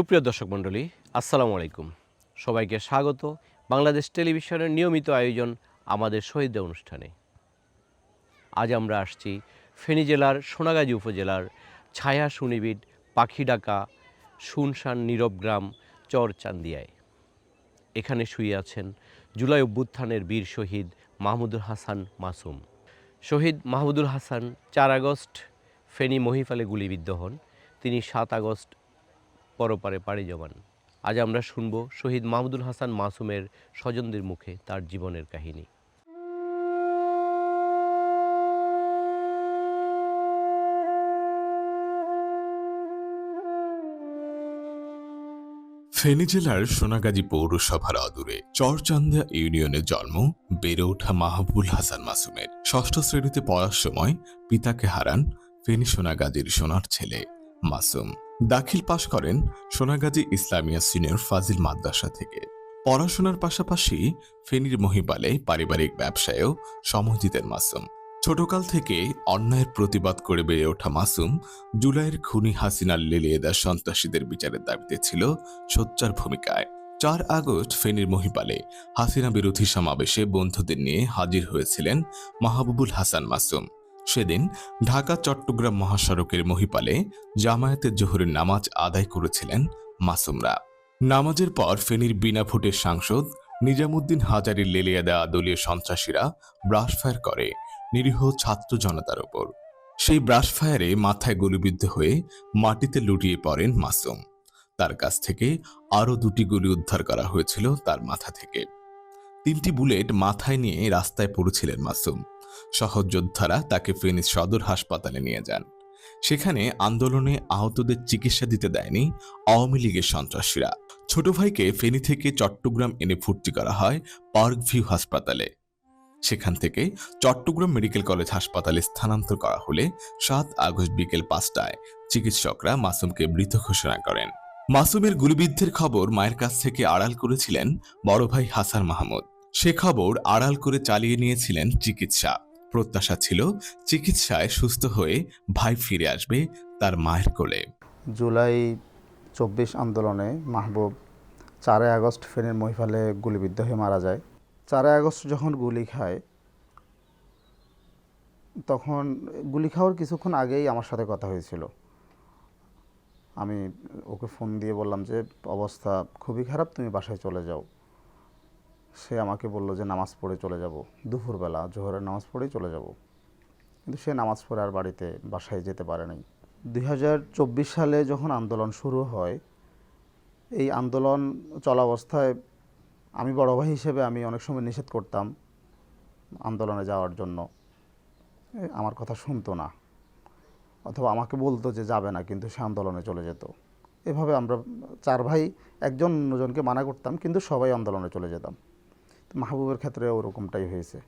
সুপ্রিয় দর্শক মণ্ডলী, আসসালামু আলাইকুম। সবাইকে স্বাগত বাংলাদেশ টেলিভিশনের নিয়মিত আয়োজন আমাদের শহীদ অনুষ্ঠানে। আজ আমরা আসছি ফেনী জেলার সোনাগাজী উপজেলার ছায়া সুনিবিড পাখিডাকা শুনশান নীরব গ্রাম চর চান্দিয়ায় এখানে শুয়ে আছেন জুলাই অভ্যুত্থানের বীর শহীদ মাহমুদুল হাসান মাসুম। শহীদ মাহমুদুল হাসান চার আগস্ট ফেনী মহিফালে গুলিবিদ্ধ হন। তিনি সাত আগস্ট পরপারে পাড়ি জমান। আজ আমরা শুনব শহীদ মাহমুদুল হাসান মাসুমের স্বজনদের মুখে তার জীবনের কাহিনী। ফেনী জেলার সোনাগাজী পৌরসভার অদূরে চরচান্দা ইউনিয়নে জন্ম, বেড়ে ওঠা মাহবুল হাসান মাসুমের। ষষ্ঠ শ্রেণীতে পড়ার সময় পিতাকে হারান ফেনী সোনাগাজীর সোনার ছেলে মাসুম। দাখিল পাশ করেন সোনাগাজী ইসলামিয়া সিনিয়র ফাজিল মাদ্রাসা থেকে। পড়াশোনার পাশাপাশি ফেনীর মহিপালে পারিবারিক ব্যবসায়েও সময় দিতেন মাসুম। ছোটকাল থেকে অন্যায়ের প্রতিবাদ করে বেড়ে ওঠা মাসুম জুলাইয়ের খুনি হাসিনার লেলিয়ে সন্ত্রাসীদের বিচারের দাবিতে ছিল সোচ্চার ভূমিকায়। চার আগস্ট ফেনীর মহিপালে হাসিনা বিরোধী সমাবেশে বন্ধুদের নিয়ে হাজির হয়েছিলেন মাহবুবুল হাসান মাসুম। সেদিন ঢাকা, চট্টগ্রাম মহাসড়কের মহিপালে জামায়াতের জোহরের নামাজ আদায় করেছিলেন মাসুমরা। নামাজের পর ফেনীর বিনা ভোটের সাংসদ নিজামুদ্দিন হাজারির লেলিয়া দেওয়া দলীয় সন্ত্রাসীরা ব্রাশ ফায়ার করে, নিরীহ ছাত্র জনতার ওপর। সেই ব্রাশ ফায়ারে মাথায় গুলিবিদ্ধ হয়ে মাটিতে লুটিয়ে পড়েন মাসুম। তার কাছ থেকে আরও দুটি গুলি উদ্ধার করা হয়েছিল তার মাথা থেকে। তিনটি বুলেট মাথায় নিয়ে রাস্তায় পড়েছিলেন মাসুম। সহযোদ্ধারা তাকে ফেনীর সদর হাসপাতালে নিয়ে যান। সেখানে আন্দোলনে আহতদের চিকিৎসা দিতে দেয়নি আওয়ামী লীগের সন্ত্রাসীরা। ছোট ভাইকে ফেনী থেকে চট্টগ্রাম এনে ভর্তি করা হয় পার্ক ভিউ হাসপাতালে। সেখান থেকে চট্টগ্রাম মেডিকেল কলেজ হাসপাতালে স্থানান্তর করা হলে সাত আগস্ট বিকেল পাঁচটায় চিকিৎসকরা মাসুমকে মৃত ঘোষণা করেন। মাসুমের গুলিবিদ্ধের খবর মায়ের কাছ থেকে আড়াল করেছিলেন বড় ভাই হাসান মাহমুদ। সে খবর আড়াল করে চালিয়ে নিয়েছিলেন চিকিৎসা। প্রত্যাশা ছিল চিকিৎসায় সুস্থ হয়ে ভাই ফিরে আসবে তার মায়ের কোলে। জুলাই চব্বিশ আন্দোলনে মাহবুব চারই আগস্ট ফেনীর মহিফালে গুলিবিদ্ধ হয়ে মারা যায়। চারই আগস্ট যখন গুলি খায়, তখন গুলি খাওয়ার কিছুক্ষণ আগেই আমার সাথে কথা হয়েছিল। আমি ওকে ফোন দিয়ে বললাম যে, অবস্থা খুবই খারাপ, তুমি বাসায় চলে যাও। সে আমাকে বলল যে, নামাজ পড়ে চলে যাব। দুপুরবেলা জোহরের নামাজ পড়েই চলে যাব। কিন্তু সে নামাজ পড়ে আর বাড়িতে, বাসায় যেতে পারে নাই। দুই সালে যখন আন্দোলন শুরু হয়, এই আন্দোলন চলা অবস্থায় আমি বড় ভাই হিসেবে আমি অনেক সময় নিষেধ করতাম আন্দোলনে যাওয়ার জন্য। আমার কথা শুনতো না। অথবা আমাকে বলতো যে, যাবে না। কিন্তু সে আন্দোলনে চলে যেত। এভাবে আমরা চার ভাই, একজন অন্যজনকে মানা করতাম, কিন্তু সবাই আন্দোলনে চলে যেতাম। মাহবুবের ক্ষেত্রে ওরকমটাই হয়েছে।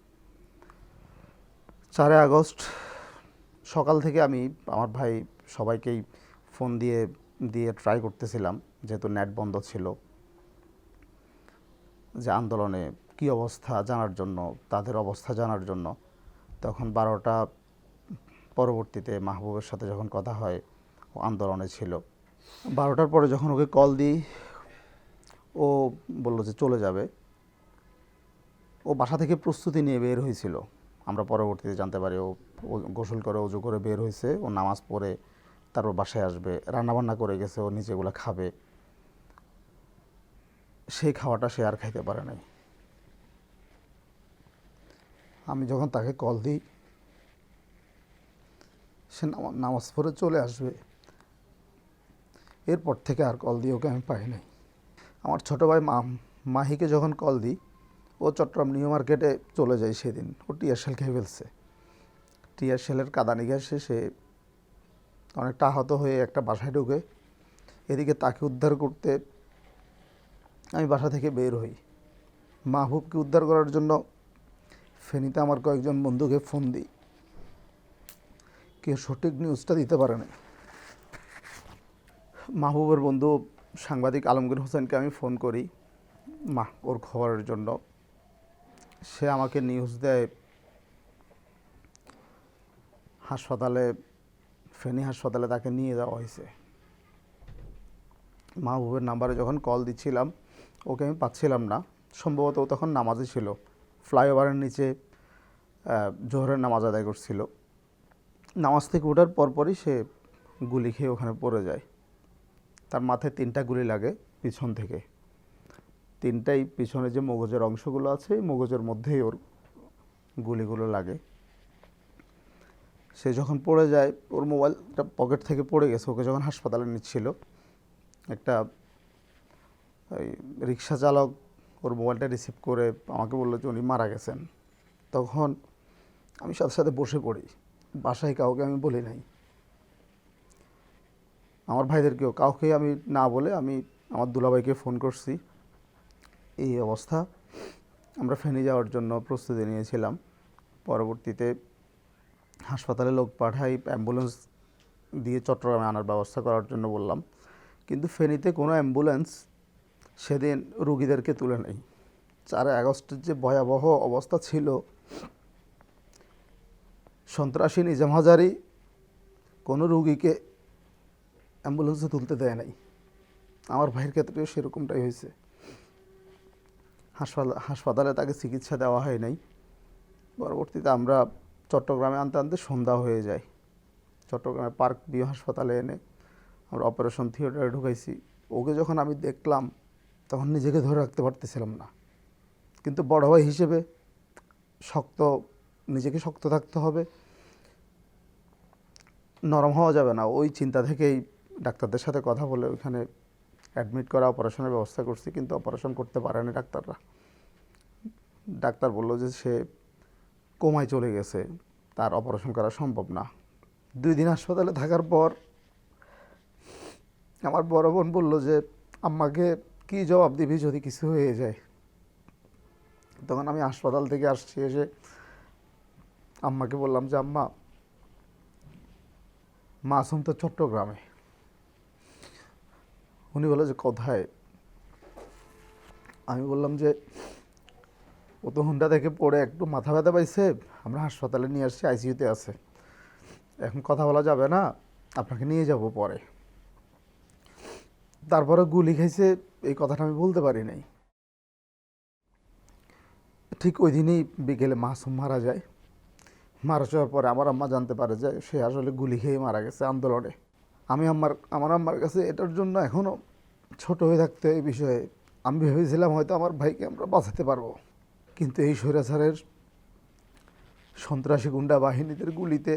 চারে আগস্ট সকাল থেকে আমি আমার ভাই সবাইকেই ফোন দিয়ে দিয়ে ট্রাই করতেছিলাম, যেহেতু নেট বন্ধ ছিল। যে আন্দোলনে কি অবস্থা জানার জন্য, তাদের অবস্থা জানার জন্য। তখন বারোটা পরবর্তীতে মাহবুবের সাথে যখন কথা হয়, ও আন্দোলনে ছিল। বারোটার পরে যখন ওকে কল দিই, ও বলল যে চলে যাবে। ও বাসা থেকে প্রস্তুতি নিয়ে বের হয়েছিল। আমরা পরবর্তীতে জানতে পারি ও গোসল করে, অজু করে বের হয়েছে। ও নামাজ পড়ে তারপর বাসায় আসবে, রান্নাবান্না করে গেছে, ও নিজেগুলো খাবে। সেই খাওয়াটা সে আর খাইতে পারে নাই। আমি যখন তাকে কল দিই, সে নামা- নামাজ পড়ে চলে আসবে। এরপর থেকে আর কল দিয়ে ওকে আমি পাই নাই। আমার ছোটো ভাই মা, মাহিকে যখন কল দিই ও চট্টগ্রাম নিউ মার্কেটে চলে যায় সেদিন। ও টিয়ার শেল খেয়ে ফেলছে। টিয়ার শেলের কাদানি গ্যাসে সে অনেকটা আহত হয়ে একটা বাসায় ঢুকে। এদিকে তাকে উদ্ধার করতে আমি বাসা থেকে বের হই। মাহবুবকে উদ্ধার করার জন্য ফেনীতে আমার কয়েকজন বন্ধুকে ফোন দিই। কেউ সঠিক নিউজটা দিতে পারে না। মাহবুবের বন্ধু সাংবাদিক আলমগীর হোসেনকে আমি ফোন করি। মা, ওর খবরের জন্য। সে আমাকে নিউজ দেয় হাসপাতালে, ফেনী হাসপাতালে তাকে নিয়ে যাওয়া হয়েছে। মাহবুবের নাম্বারে যখন কল দিচ্ছিলাম, ওকে আমি পাচ্ছিলাম না। সম্ভবত ও তখন নামাজে ছিল। ফ্লাইওভারের নিচে জোহরের নামাজ আদায় করছিল। নামাজ থেকে ওঠার পরপরই সে গুলি খেয়ে ওখানে পড়ে যায়। তার মাথায় তিনটা গুলি লাগে পিছন থেকে। তিনটাই পিছনে যে মগজের অংশগুলো আছে, এই মগজের মধ্যেই ওর গুলিগুলো লাগে। সে যখন পড়ে যায়, ওর মোবাইলটা পকেট থেকে পড়ে গেছে, ওকে যখন হাসপাতালে নিচ্ছিল, একটা ওই রিক্সা চালক ওর মোবাইলটা রিসিভ করে আমাকে বলল যে উনি মারা গেছেন। তখন আমি সাথে সাথে বসে পড়ি। বাসায় কাউকে আমি বলি নাই। আমার ভাইদেরকেও, কাউকে আমি না বলে আমি আমার দুলাভাইকে ফোন করছি। এই অবস্থা আমরা ফেনী যাওয়ার জন্য প্রস্তুতি নিয়েছিলাম। পরবর্তীতে হাসপাতালে লোক পাঠাই, অ্যাম্বুলেন্স দিয়ে চট্টগ্রামে আনার ব্যবস্থা করার জন্য বললাম। কিন্তু ফেনীতে কোনো অ্যাম্বুলেন্স সেদিন রুগীদেরকে তুলে নেই। চার আগস্টের যে ভয়াবহ অবস্থা ছিল, সন্ত্রাসী নিজাম হাজারি কোনো রুগীকে অ্যাম্বুলেন্সে তুলতে দেয় নাই। আমার ভাইয়ের ক্ষেত্রেও সেরকমটাই হয়েছে। হাসপাতাল তাকে চিকিৎসা দেওয়া হয় নাই। পরবর্তীতে আমরা চট্টগ্রামে আনতে আনতে সন্ধ্যা হয়ে যায়। চট্টগ্রামে পার্ক বিও হাসপাতালে এনে আমরা অপারেশন থিয়েটারে ঢুকাইছি। ওকে যখন আমি দেখলাম, তখন নিজেকে ধরে রাখতে পারতেছিলাম না। কিন্তু বড় ভাই হিসেবে শক্ত, নিজেকে শক্ত থাকতে হবে। নরম হওয়া যাবে না। ওই চিন্তা থেকেই ডাক্তারদের সাথে কথা বলে ওইখানে অ্যাডমিট করা, অপারেশনের ব্যবস্থা করছি, কিন্তু অপারেশন করতে পারেনি ডাক্তাররা। ডাক্তার বলল যে সে কোমায় চলে গেছে, তার অপারেশন করা সম্ভব না। দুই দিন হাসপাতালে থাকার পর আমার বড় বোন বলল যে, আম্মাকে কি জবাব দিবি যদি কিছু হয়ে যায়? তখন আমি হাসপাতাল থেকে আসছি, এসে আম্মাকে বললাম যে, আম্মা, মাসুম তো চট্টগ্রামে। উনি বলে যে, কোথায়। আমি বললাম যে, ও তো হুন্ডা থেকে পড়ে একটু মাথা ব্যথা পাইছে, আমরা হাসপাতালে নিয়ে আসছি, আইসিইউতে আছে। এখন কথা বলা যাবে না, আপনাকে নিয়ে যাব পরে। তারপরে গুলি খাইছে, এই কথাটা আমি বলতে পারি নাই। ঠিক ওই দিনই বিকেলে মাসুম মারা যায়। মারা যাওয়ার পরে আমার আম্মা জানতে পারে যে, সে আসলে গুলি খেয়ে মারা গেছে আন্দোলনে। আমি আমার আমার আম্মার কাছে এটার জন্য এখনও ছোট হয়ে থাকতে এই বিষয়ে আমি ভেবেছিলাম হয়তো আমার ভাইকে আমরা বাঁচাতে পারব। কিন্তু এই স্বৈরাচারের সন্ত্রাসী গুন্ডা বাহিনীদের গুলিতে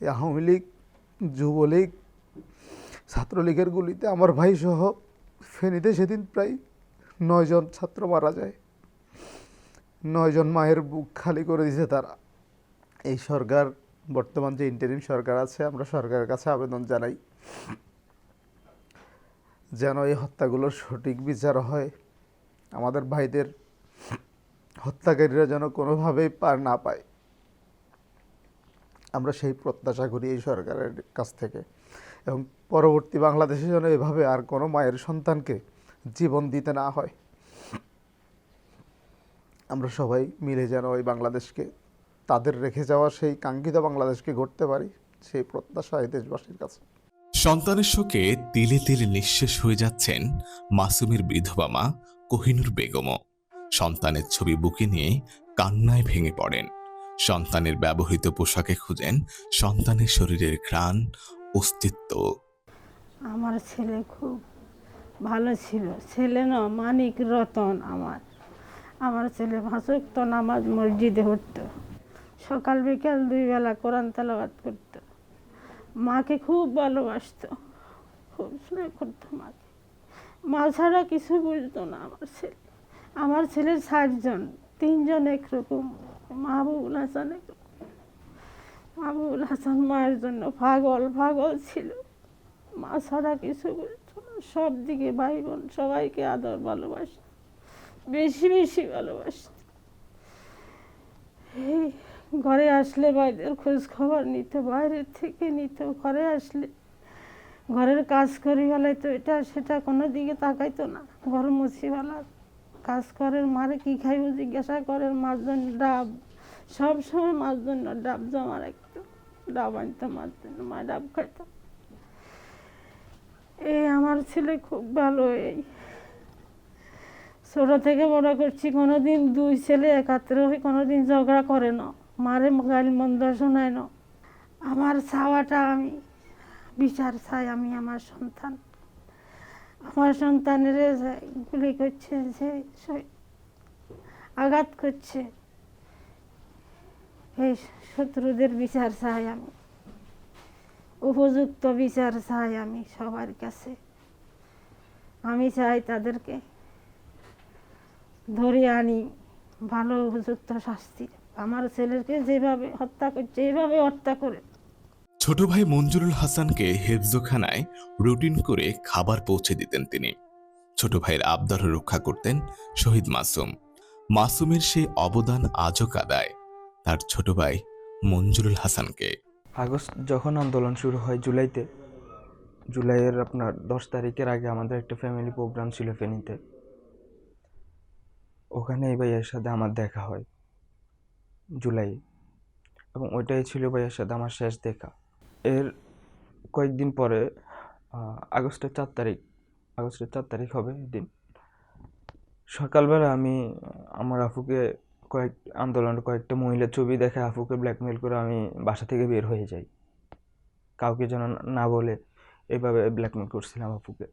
এই আওয়ামী লীগ, যুবলীগ, ছাত্রলীগের গুলিতে আমার ভাই সহ ফেনীতে সেদিন প্রায় নয়জন ছাত্র মারা যায়। নয়জন মায়ের বুক খালি করে দিয়েছে তারা। এই সরকার বর্তমান যে ইন্টারিম সরকার আছে, আমরা সরকারের কাছে আবেদন জানাই যেন এই হত্যাগুলোর সঠিক বিচার হয়। আমাদের ভাইদের হত্যাকারীরা যেন কোনোভাবেই পার না পায়। আমরা সেই প্রত্যাশা করি এই সরকারের কাছ থেকে। এবং পরবর্তী বাংলাদেশে যেন এভাবে আর কোনো মায়ের সন্তানকে জীবন দিতে না হয়। আমরা সবাই মিলে যেন ওই বাংলাদেশকে তাদের রেখে যাওয়া সেই কাঙ্ক্ষিত বাংলাদেশকে গড়তে পারি সেই প্রত্যাশা এই দেশবাসীর কাছে। সন্তানের শোকে তিলে তিলে নিঃশেষ হয়ে যাচ্ছেন মাসুমের বিধবা মা কোহিনুর বেগমও। সন্তানের ছবি বুকে নিয়ে কান্নায় ভেঙে পড়েন। সন্তানের ব্যবহৃত পোশাকে খুঁজেন সন্তানের শরীরের ঘ্রাণ অস্তিত্ব। আমার ছেলে খুব ভালো ছিল। ছেলে না মানিক রতন আমার। আমার ছেলে ভাসুক তো নামাজ মসজিদে উঠতো সকাল বিকাল দুই বেলা কোরআন তেলাবাদ করতো। মাকে খুব ভালোবাসতো। খুব স্নেহ করতো মাকে। মা ছাড়া কিছু বুঝতো না আমার ছেলে। আমার ছেলের ষাটজন তিনজন একরকম। মাহবুবুল হাসান একরকম। মাহবুবুল হাসান মায়ের জন্য পাগল পাগল ছিল। মা ছাড়া কিছু বুঝতো না। সব দিকে ভাই বোন সবাইকে আদর ভালোবাসত। বেশি বেশি ভালোবাসত। এই ঘরে আসলে ভাইদের খোঁজ খবর নিত বাইরের থেকে নিত, ঘরে আসলে ঘরের কাজ করি বেলায় তো এটা সেটা কোনো দিকে তাকাইতো না। ঘর মুছিবেলা, কাজ করেন মারে কি খাইব জিজ্ঞাসা করেন মাছ জন্য ডাব, সব সময় মাছ জন্য ডাব জমা রাখতো, ডাব আনতো মাছ জন্য, মা ডাব খাইতো। এই আমার ছেলে খুব ভালো এই। ছোট থেকে বড় করছি, কোনোদিন দুই ছেলে একাত্রে হয়ে কোনোদিন ঝগড়া করে না। মারে গাল মন্দ শোনায় না। আমার চাওয়াটা আমি, বিচার চাই আমি আমার সন্তান। আমার সন্তানের গুলি করছে, যে আঘাত করছে এই শত্রুদের বিচার চাই আমি। উপযুক্ত বিচার চাই আমি সবার কাছে। আমি চাই তাদেরকে ধরে আনি ভালো, উপযুক্ত শাস্তি আমার ছেলেকে যেভাবে হত্যা করছে এইভাবে হত্যা করে। ছোট ভাই মঞ্জুরুল হাসানকে হেফজোখানায় রুটিন করে খাবার পৌঁছে দিতেন তিনি। ছোট ভাইয়ের আবদার রক্ষা করতেন শহীদ মাসুম। মাসুমের সেই অবদান আজও কাদায় তার ছোট ভাই মঞ্জুরুল হাসানকে। আগস্ট যখন আন্দোলন শুরু হয় জুলাইতে জুলাইয়ের আপনার দশ তারিখের আগে আমাদের একটা ফ্যামিলি প্রোগ্রাম ছিল ফেনীতে। ওখানে এই ভাইয়ের সাথে আমার দেখা হয়। জুলাই। এবং ওইটাই ছিল ভাইয়ের সাথে আমার শেষ দেখা। এর কয়েকদিন পরে আগস্টের চার তারিখ, আগস্টের চার তারিখ হবে দিন। সকালবেলা আমি, আমার আফুকে কয়েক, আন্দোলনের কয়েকটা মহিলার ছবি দেখে আফুকে ব্ল্যাকমেল করে আমি বাসা থেকে বের হয়ে যাই। কাউকে যেন না বলে এভাবে ব্ল্যাকমেল করছিলাম আফুকে।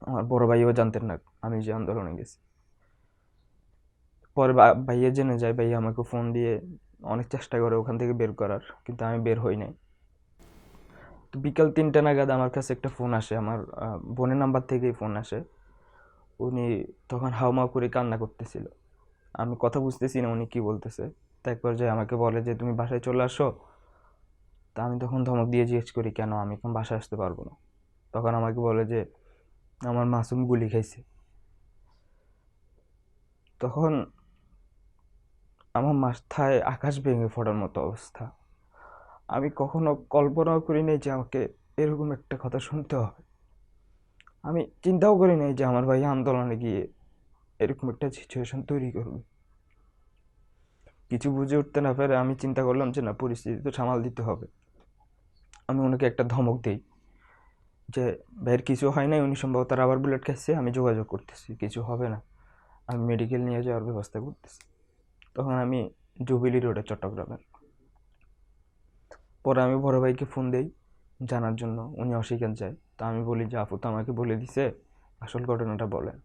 আমার বড় ভাইও জানতেন না আমি যে আন্দোলনে গেছি। পরে ভাইয়া জেনে যায়, ভাইয়া আমাকে ফোন দিয়ে অনেক চেষ্টা করে ওখান থেকে বের করার, কিন্তু আমি বের হই নাই। তো বিকাল তিনটা নাগাদ আমার কাছে একটা ফোন আসে, আমার বোনের নাম্বার থেকেই ফোন আসে। উনি তখন হাউমাউ করে কান্না করতেছিল। আমি কথা বুঝতেছি না, উনি কী বলতেছে। তো এক পর্যায়ে আমাকে বলে যে, তুমি বাসায় চলে আসো। তা আমি তখন ধমক দিয়ে জিজ্ঞেস করি, কেন? আমি এখন বাসায় আসতে পারব না। তখন আমাকে বলে যে, আমার মাসুম গুলি খাইছে। তখন আমার মাথায় আকাশ ভেঙে পড়ার মতো অবস্থা। আমি কখনো কল্পনাও করি নাই যে আমাকে এরকম একটা কথা শুনতে হবে। আমি চিন্তাও করি নাই যে আমার ভাই আন্দোলনে গিয়ে এরকম একটা সিচুয়েশন তৈরি করবে কিছু বুঝে উঠতে না পেরে আমি চিন্তা করলাম যে না, পরিস্থিতি তো সামাল দিতে হবে। আমি ওনাকে একটা ধমক দিই যে, ভাইয়ের কিছু হয় নাই, উনি সম্ভবত রাবার বুলেট খাইছে, আমি যোগাযোগ করতেছি, কিছু হবে না। আমি মেডিকেল নিয়ে যাওয়ার ব্যবস্থা করতেছি। তখন আমি জুবিলি রোডে, চট্টগ্রামের। পরে আমি বড় ভাইকে ফোন দেই জানার জন্য, উনি অস্বীকার যায় তো আমি বলি, যে আপু তো আমাকে বলে দিছে, আসল ঘটনাটা বলেন।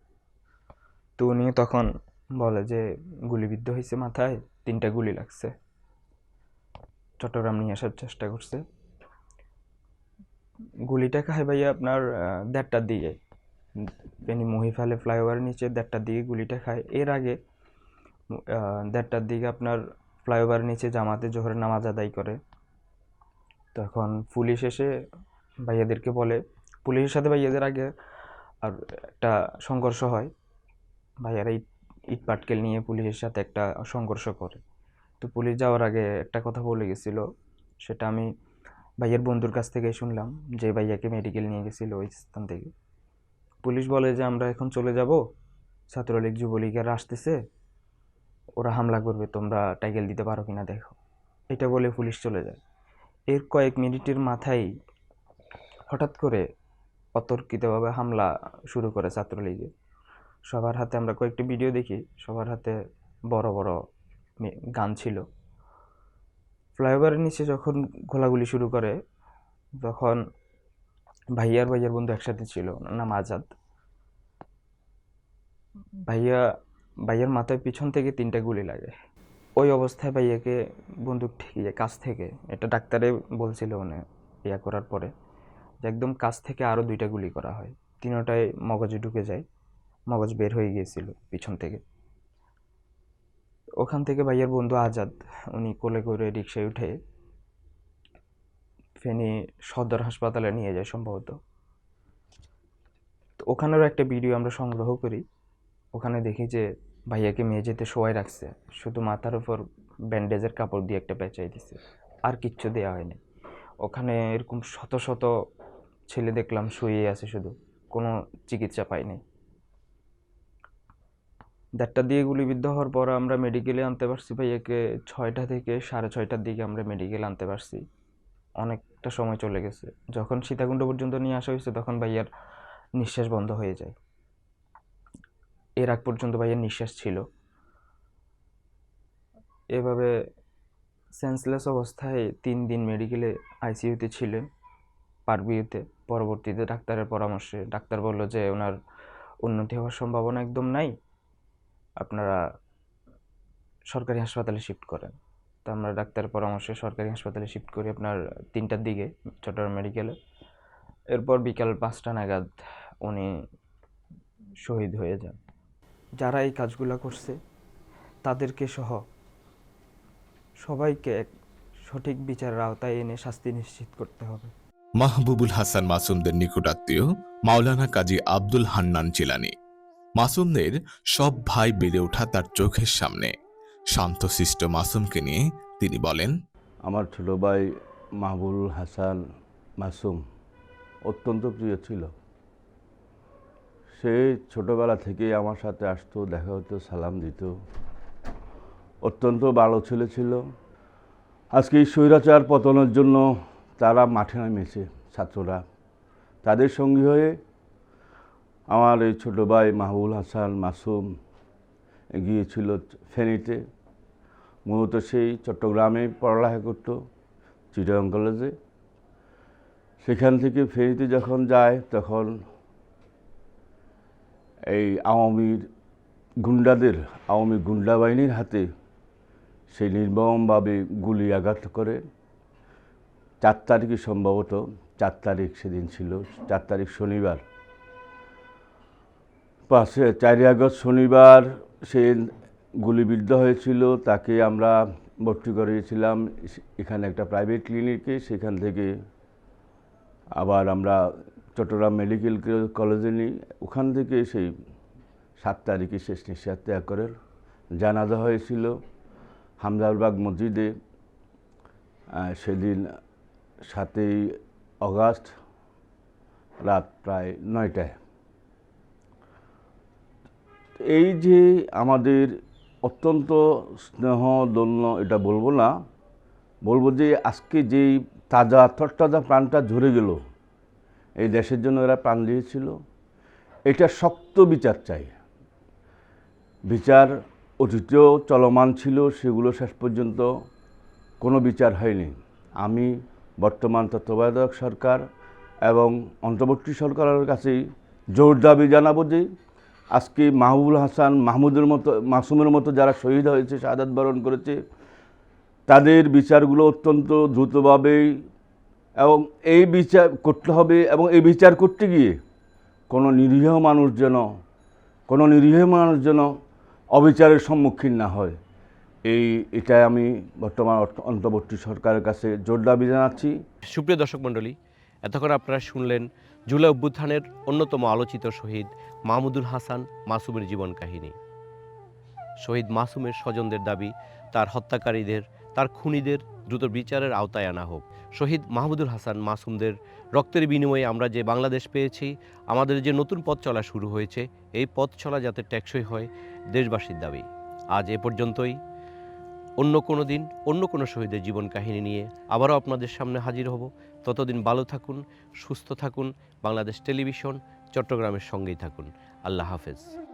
তো উনি তখন বলে যে, গুলিবিদ্ধ হয়েছে মাথায়, তিনটা গুলি লাগছে। চট্টগ্রাম নিয়ে আসার চেষ্টা করছে। গুলিটা খায় ভাইয়া আপনার দেড়টার দিকে। ফেনি মহিফালে ফ্লাইওভারের নিচে দেড়টার দিকে গুলিটা খায়। এর আগে দেড়টার দিকে আপনার ফ্লাইওভারের নিচে জামাতে জোহরের নামাজ আদায় করে। তখন পুলিশ এসে ভাইয়াদেরকে বলে, পুলিশের সাথে ভাইয়াদের আগে আর একটা সংঘর্ষ হয়। ভাইয়ারা ইট ইট পাটকেল নিয়ে পুলিশের সাথে একটা সংঘর্ষ করে। তো পুলিশ যাওয়ার আগে একটা কথা বলে গেছিল, সেটা আমি ভাইয়ের বন্ধুর কাছ থেকে শুনলাম, যে ভাইয়াকে মেডিকেল নিয়ে গেছিল ওই স্থান থেকে। পুলিশ বলে যে, আমরা এখন চলে যাব। ছাত্রলীগ যুবলীগেরা আসতেছে। ওরা হামলা করবে, তোমরা টাইকেল দিতে পারো কিনা দেখো। এটা বলে পুলিশ চলে যায়। এর কয়েক মিনিটের মাথায় হঠাৎ করে অতর্কিতভাবে হামলা শুরু করে ছাত্রলীগে। সবার হাতে আমরা কয়েকটি ভিডিও দেখি, সবার হাতে বড় বড় গান ছিল। ফ্লাইওভারের নিচে যখন গোলাগুলি শুরু করে, তখন ভাইয়ার ভাইয়ার বন্ধু একসাথে ছিল নাম আজাদ। ভাইয়া ভাইয়ার মাথায় পিছন থেকে তিনটা গুলি লাগে। ওই অবস্থায় ভাইয়াকে বন্দুক ঠেকিয়ে কাছ থেকে, এটা ডাক্তারে বলছিল উনি ইয়া করার পরে, যে একদম কাছ থেকে আরও দুইটা গুলি করা হয়। তিনোটাই মগজে ঢুকে যায়, মগজ বের হয়ে গিয়েছিল পিছন থেকে। ওখান থেকে ভাইয়ার বন্ধু আজাদ, উনি কোলে করে রিক্সায় উঠে ফেনী সদর হাসপাতালে নিয়ে যায় সম্ভবত। ওখানেরও একটা ভিডিও আমরা সংগ্রহ করি। ওখানে দেখি যে ভাইয়াকে মেঝেতে শোয়াই রাখছে। শুধু মাথার উপর ব্যান্ডেজের কাপড় দিয়ে একটা পেঁচাই দিছে। আর কিচ্ছু দেওয়া হয়নি। ওখানে এরকম শত শত ছেলে দেখলাম শুয়ে আছে শুধু। কোনো চিকিৎসা পাইনি দেড়টা দিয়ে গুলিবিদ্ধ হওয়ার পর আমরা মেডিকেলে আনতে পারছি ভাইয়াকে ছয়টা থেকে সাড়ে ছয়টার দিকে আমরা মেডিকেল আনতে পারছি। অনেকটা সময় চলে গেছে। যখন সীতাকুণ্ড পর্যন্ত নিয়ে আসা হয়েছে তখন ভাইয়ার নিঃশ্বাস বন্ধ হয়ে যায়। এর আগ পর্যন্ত ভাইয়ার নিঃশ্বাস ছিল। এভাবে সেন্সলেস অবস্থায় তিন দিন মেডিকেলে আইসিইউতে ছিলেন পারবিউতে পরবর্তীতে ডাক্তারের পরামর্শে। ডাক্তার বলল যে, ওনার উন্নতি হওয়ার সম্ভাবনা একদম নাই। আপনারা সরকারি হাসপাতালে শিফট করেন। তো আমরা ডাক্তারের পরামর্শে সরকারি হাসপাতালে শিফট করি আপনার তিনটার দিকে, চট্টগ্রাম মেডিকেলে এরপর বিকাল পাঁচটা নাগাদ উনি শহীদ হয়ে যান। যারা এই কাজগুলো করছে তাদেরকে সহ সবাইকে এক সঠিক বিচারের আওতায় এনে শাস্তি নিশ্চিত করতে হবে। মাহবুবুল হাসান মাসুমদের নিকটাত্মীয় মাওলানা কাজী আব্দুল হান্নান চিলানি। মাসুমদের সব ভাই বেড়ে ওঠা তার চোখের সামনে। শান্ত শান্তশিষ্ট মাসুমকে নিয়ে তিনি বলেন আমার ছোট ভাই মাহবুল হাসান মাসুম অত্যন্ত প্রিয় ছিল। সে ছোটবেলা থেকেই আমার সাথে আসতো, দেখা হতো, সালাম দিত। অত্যন্ত ভালো ছেলে ছিল। আজকে এই স্বৈরাচার পতনের জন্য তারা মাঠে নেমেছে ছাত্ররা। তাদের সঙ্গী হয়ে আমার এই ছোটো ভাই মাহবুল হাসান মাসুম গিয়েছিল ফেনীতে। মূলত সেই চট্টগ্রামে পড়ালেখা করতো, চিটাগং কলেজে। সেখান থেকে ফেরিতে যখন যায়, তখন এই আওয়ামীর গুন্ডাদের, আওয়ামী গুন্ডা বাহিনীর হাতে সেই নির্মমভাবে গুলি আঘাত করে। চার তারিখে সম্ভবত, চার তারিখ সেদিন ছিল, চার তারিখ শনিবার। পাশে চারই আগস্ট শনিবার সে গুলিবিদ্ধ হয়েছিল, তাকে আমরা ভর্তি করিয়েছিলাম এখানে একটা প্রাইভেট ক্লিনিকে সেখান থেকে আবার আমরা চট্টগ্রাম মেডিকেল কলেজে নিই ওখান থেকে সেই সাত তারিখে শেষ নিঃশ্বাস ত্যাগ করে। জানাজা হয়েছিল হামদারবাগ মসজিদে। সেদিন সাতই অগাস্ট রাত প্রায় নয়টায়। এই যে আমাদের অত্যন্ত স্নেহ দন্য এটা বলব না, বলব যে আজকে যেই তাজা তরতাজা প্রাণটা ঝরে গেল এই দেশের জন্য এরা প্রাণ দিয়েছিল। এটা শক্ত বিচার চাই। বিচার অতীতেও চলমান ছিল, সেগুলো শেষ পর্যন্ত কোনো বিচার হয়নি। আমি বর্তমান তত্ত্বাবধায়ক সরকার এবং অন্তর্বর্তী সরকারের কাছেই জোর দাবি জানাব যে আজকে মাহবুবুল হাসান মাহমুদের মতো, মাসুমের মতো যারা শহীদ হয়েছে, শাহাদাত বরণ করেছে, তাদের বিচারগুলো অত্যন্ত দ্রুতভাবেই এবং এই বিচার করতে হবে এবং এই বিচার করতে গিয়ে কোনো নিরীহ মানুষ যেন, কোনো নিরীহ মানুষ যেন অবিচারের সম্মুখীন না হয়। এই, এটাই আমি বর্তমান অন্তর্বর্তী সরকারের কাছে জোর দাবি জানাচ্ছি। সুপ্রিয় দর্শক মণ্ডলী, এতক্ষণ আপনারা শুনলেন জুলাই অভ্যুত্থানের অন্যতম আলোচিত শহীদ মাহমুদুল হাসান মাসুমের জীবন কাহিনী। শহীদ মাসুমের স্বজনদের দাবি, তার হত্যাকারীদের, তার খুনিদের দ্রুত বিচারের আওতায় আনা হোক। শহীদ মাহমুদুল হাসান মাসুমদের রক্তের বিনিময়ে আমরা যে বাংলাদেশ পেয়েছি, আমাদের যে নতুন পথ চলা শুরু হয়েছে, এই পথ চলা যাতে টেকসই হয় দেশবাসীর দাবি। আজ এ পর্যন্তই। অন্য কোনো দিন, অন্য কোনো শহীদের জীবন কাহিনী নিয়ে আবারও আপনাদের সামনে হাজির হব। ততদিন ভালো থাকুন, সুস্থ থাকুন, বাংলাদেশ টেলিভিশন, চট্টগ্রামের সঙ্গেই থাকুন। আল্লাহ হাফেজ।